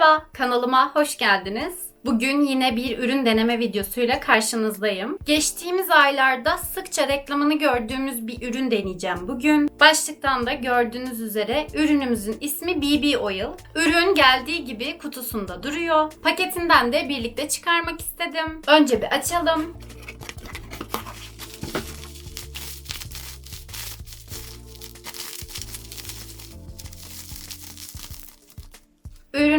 Merhaba, kanalıma hoş geldiniz. Bugün yine bir ürün deneme videosuyla karşınızdayım. Geçtiğimiz aylarda sıkça reklamını gördüğümüz bir ürün deneyeceğim bugün. Başlıktan da gördüğünüz üzere ürünümüzün ismi BB Oil. Ürün geldiği gibi kutusunda duruyor. Paketinden de birlikte çıkarmak istedim. Önce bir açalım.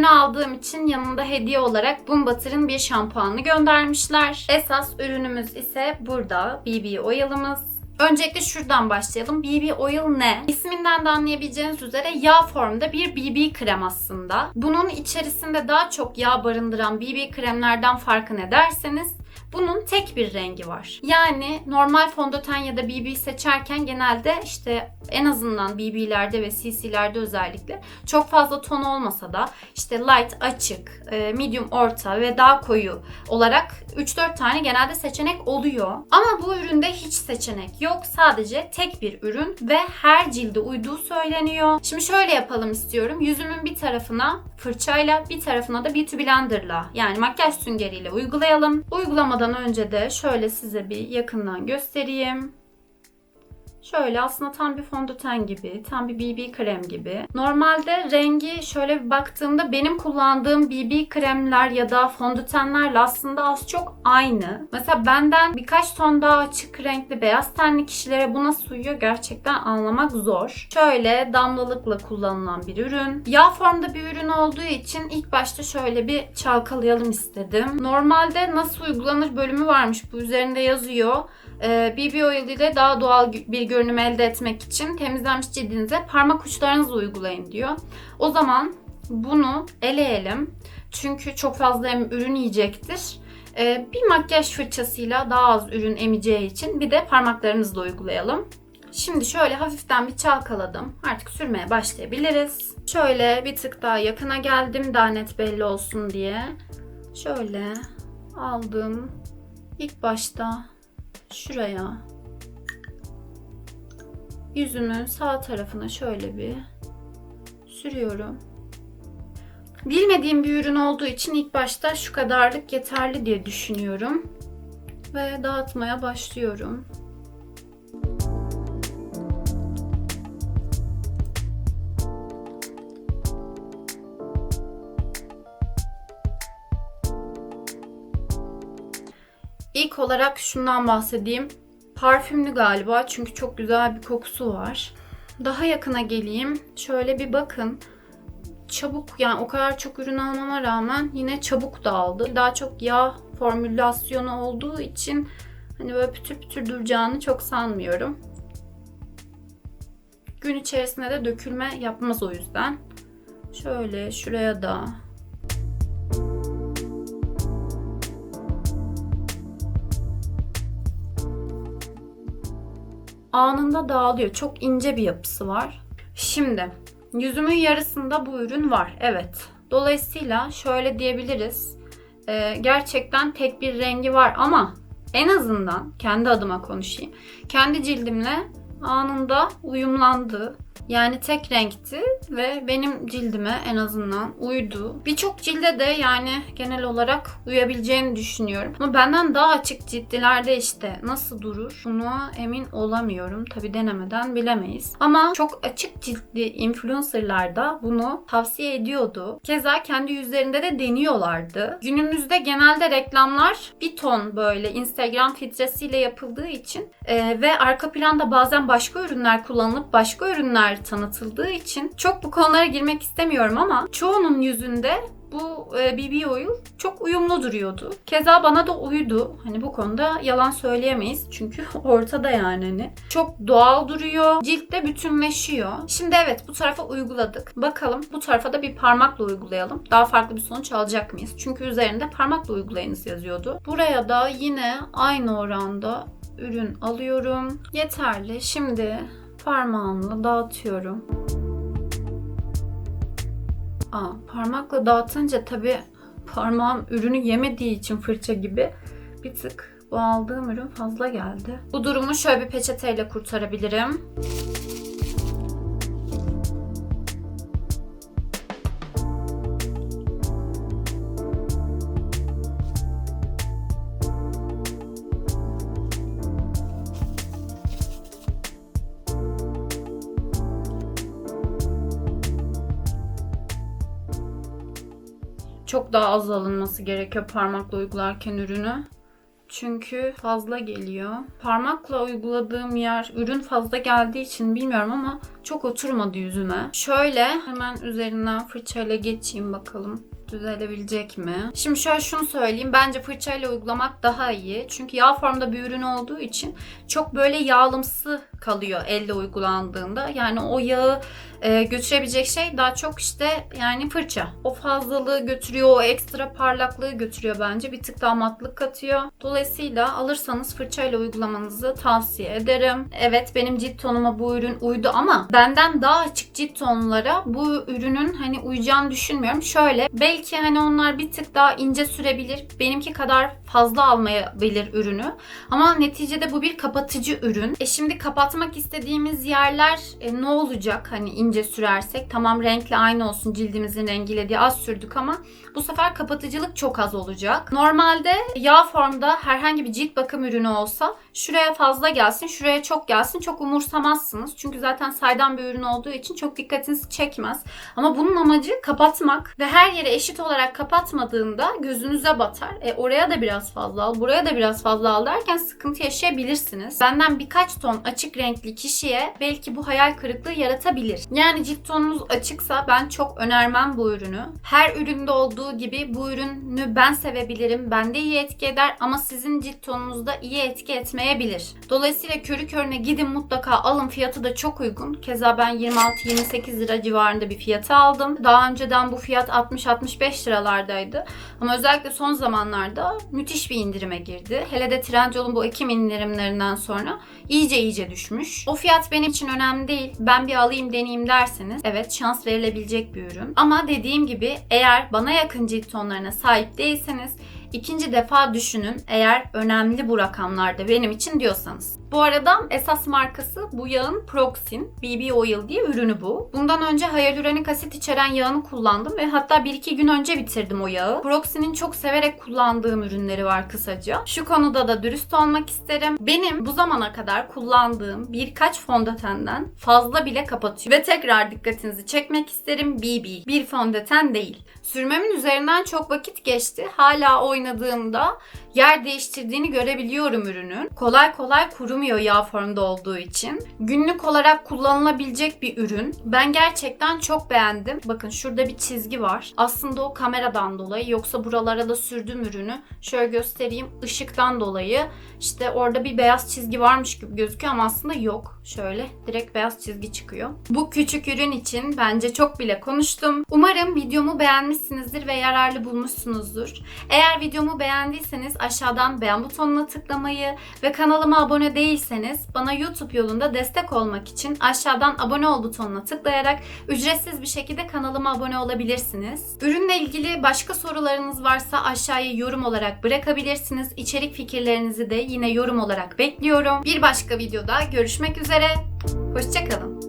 Ürünü aldığım için yanında hediye olarak Bumbatır'ın bir şampuanını göndermişler. Esas ürünümüz ise burada BB Oil'ımız. Öncelikle şuradan başlayalım. BB Oil ne? İsminden de anlayabileceğiniz üzere yağ formda bir BB krem aslında. Bunun içerisinde daha çok yağ barındıran BB kremlerden farkı ne derseniz bunun tek bir rengi var. Yani normal fondöten ya da BB seçerken genelde işte en azından BB'lerde ve CC'lerde özellikle çok fazla ton olmasa da işte light, açık, e, medium, orta ve daha koyu olarak 3-4 tane genelde seçenek oluyor. Ama bu üründe hiç seçenek yok. Sadece tek bir ürün ve her cilde uyduğu söyleniyor. Şimdi şöyle yapalım istiyorum. Yüzümün bir tarafına fırçayla bir tarafına da Beauty Blender'la yani makyaj süngeriyle uygulayalım. Uygulamadan önce de şöyle size bir yakından göstereyim. Şöyle aslında tam bir fondöten gibi, tam bir BB krem gibi. Normalde rengi şöyle bir baktığımda benim kullandığım BB kremler ya da fondötenlerle aslında az çok aynı. Mesela benden birkaç ton daha açık renkli beyaz tenli kişilere bu nasıl uyuyor gerçekten anlamak zor. Şöyle damlalıkla kullanılan bir ürün. Yağ formda bir ürün olduğu için ilk başta şöyle bir çalkalayalım istedim. Normalde nasıl uygulanır bölümü varmış bu üzerinde yazıyor. BB oil ile daha doğal bir görünüm elde etmek için temizlenmiş cildinize parmak uçlarınızla uygulayın diyor. O zaman bunu eleyelim. Çünkü çok fazla ürün yiyecektir. Ee, bir makyaj fırçasıyla daha az ürün emeceği için bir de parmaklarımızla uygulayalım. Şimdi şöyle hafiften bir çalkaladım. Artık sürmeye başlayabiliriz. Şöyle bir tık daha yakına geldim daha net belli olsun diye. Şöyle aldım. İlk başta şuraya yüzümün sağ tarafına şöyle bir sürüyorum. Bilmediğim bir ürün olduğu için ilk başta şu kadarlık yeterli diye düşünüyorum. Ve dağıtmaya başlıyorum. İlk olarak şundan bahsedeyim. Parfümlü galiba çünkü çok güzel bir kokusu var. Daha yakına geleyim. Şöyle bir bakın. Çabuk yani o kadar çok ürün almama rağmen yine çabuk dağıldı. Daha çok yağ formülasyonu olduğu için hani böyle pütür pütür duracağını çok sanmıyorum. Gün içerisinde de dökülme yapmaz o yüzden. Şöyle şuraya da anında dağılıyor. Çok ince bir yapısı var. Şimdi yüzümün yarısında bu ürün var. Evet. Dolayısıyla şöyle diyebiliriz. Ee, gerçekten tek bir rengi var ama en azından kendi adıma konuşayım. Kendi cildimle anında uyumlandı. Yani tek renkti ve benim cildime en azından uydu. Birçok cilde de yani genel olarak uyabileceğini düşünüyorum. Ama benden daha açık ciltlilerde işte nasıl durur buna emin olamıyorum. Tabi denemeden bilemeyiz. Ama çok açık ciltli influencerlar bunu tavsiye ediyordu. Keza kendi yüzlerinde de deniyorlardı. Günümüzde genelde reklamlar bir ton böyle Instagram filtresiyle yapıldığı için e, ve arka planda bazen başka ürünler kullanılıp başka ürünler tanıtıldığı için çok bu konulara girmek istemiyorum ama çoğunun yüzünde bu e, BB oil çok uyumlu duruyordu. Keza bana da uydu. Hani bu konuda yalan söyleyemeyiz. Çünkü ortada yani hani. Çok doğal duruyor. Ciltte bütünleşiyor. Şimdi evet bu tarafa uyguladık. Bakalım bu tarafa da bir parmakla uygulayalım. Daha farklı bir sonuç alacak mıyız? Çünkü üzerinde parmakla uygulayınız yazıyordu. Buraya da yine aynı oranda ürün alıyorum. Yeterli. Şimdi parmağımla dağıtıyorum. Aa, parmakla dağıtınca tabi parmağım ürünü yemediği için fırça gibi bir tık bu aldığım ürün fazla geldi. Bu durumu şöyle bir peçeteyle kurtarabilirim. Çok daha az alınması gerekiyor parmakla uygularken ürünü. Çünkü fazla geliyor. Parmakla uyguladığım yer ürün fazla geldiği için bilmiyorum ama çok oturmadı yüzüme. Şöyle hemen üzerinden fırçayla geçeyim bakalım düzelebilecek mi? Şimdi şöyle şunu söyleyeyim. Bence fırçayla uygulamak daha iyi. Çünkü yağ formda bir ürün olduğu için çok böyle yağlımsı kalıyor elle uygulandığında. Yani o yağı e, götürebilecek şey daha çok işte yani fırça. O fazlalığı götürüyor, o ekstra parlaklığı götürüyor bence. Bir tık daha matlık katıyor. Dolayısıyla alırsanız fırçayla uygulamanızı tavsiye ederim. Evet benim cilt tonuma bu ürün uydu ama benden daha açık cilt tonlara bu ürünün hani uyacağını düşünmüyorum. Şöyle belki hani onlar bir tık daha ince sürebilir. Benimki kadar fazla almayabilir ürünü. Ama neticede bu bir kapatıcı ürün. E şimdi kapatmak istediğimiz yerler e, ne olacak? Hani ince sürersek tamam renkle aynı olsun cildimizin rengiyle diye az sürdük ama bu sefer kapatıcılık çok az olacak. Normalde yağ formda herhangi bir cilt bakım ürünü olsa şuraya fazla gelsin, şuraya çok gelsin çok umursamazsınız. Çünkü zaten saydam bir ürün olduğu için çok dikkatinizi çekmez. Ama bunun amacı kapatmak ve her yere eşit olarak kapatmadığında gözünüze batar. E oraya da biraz fazla al, buraya da biraz fazla al derken sıkıntı yaşayabilirsiniz. Benden birkaç ton açık renkli kişiye belki bu hayal kırıklığı yaratabilir. Yani cilt tonunuz açıksa ben çok önermem bu ürünü. Her üründe olduğu gibi bu ürünü ben sevebilirim. Bende iyi etki eder ama sizin cilt tonunuzda iyi etki etmeyebilir. Dolayısıyla körü körüne gidin mutlaka alın. Fiyatı da çok uygun. Keza ben 26-28 lira civarında bir fiyata aldım. Daha önceden bu fiyat 60-65 liralardaydı. Ama özellikle son zamanlarda müthiş bir indirime girdi. Hele de Trendyol'un bu Ekim indirimlerinden sonra iyice iyice düşmüş. O fiyat benim için önemli değil. Ben bir alayım deneyeyim derseniz evet şans verilebilecek bir ürün. Ama dediğim gibi eğer bana yakın cilt tonlarına sahip değilseniz ikinci defa düşünün eğer önemli bu rakamlarda benim için diyorsanız. Bu arada esas markası bu yağın Proxin BB Oil diye ürünü bu. Bundan önce hyaluronik asit içeren yağını kullandım ve hatta 1-2 gün önce bitirdim o yağı. Proxin'in çok severek kullandığım ürünleri var kısaca. Şu konuda da dürüst olmak isterim. Benim bu zamana kadar kullandığım birkaç fondötenden fazla bile kapatıyor. Ve tekrar dikkatinizi çekmek isterim BB. Bir fondöten değil. Sürmemin üzerinden çok vakit geçti. Hala oynadığımda yer değiştirdiğini görebiliyorum ürünün. Kolay kolay kurumuyor yağ formda olduğu için. Günlük olarak kullanılabilecek bir ürün. Ben gerçekten çok beğendim. Bakın şurada bir çizgi var. Aslında o kameradan dolayı yoksa buralara da sürdüm ürünü. Şöyle göstereyim. Işıktan dolayı işte orada bir beyaz çizgi varmış gibi gözüküyor ama aslında yok. Şöyle direkt beyaz çizgi çıkıyor. Bu küçük ürün için bence çok bile konuştum. Umarım videomu beğenmişsinizdir ve yararlı bulmuşsunuzdur. Eğer videomu beğendiyseniz aşağıdan beğen butonuna tıklamayı ve kanalıma abone değilseniz bana YouTube yolunda destek olmak için aşağıdan abone ol butonuna tıklayarak ücretsiz bir şekilde kanalıma abone olabilirsiniz. Ürünle ilgili başka sorularınız varsa aşağıya yorum olarak bırakabilirsiniz. İçerik fikirlerinizi de yine yorum olarak bekliyorum. Bir başka videoda görüşmek üzere. Hoşçakalın.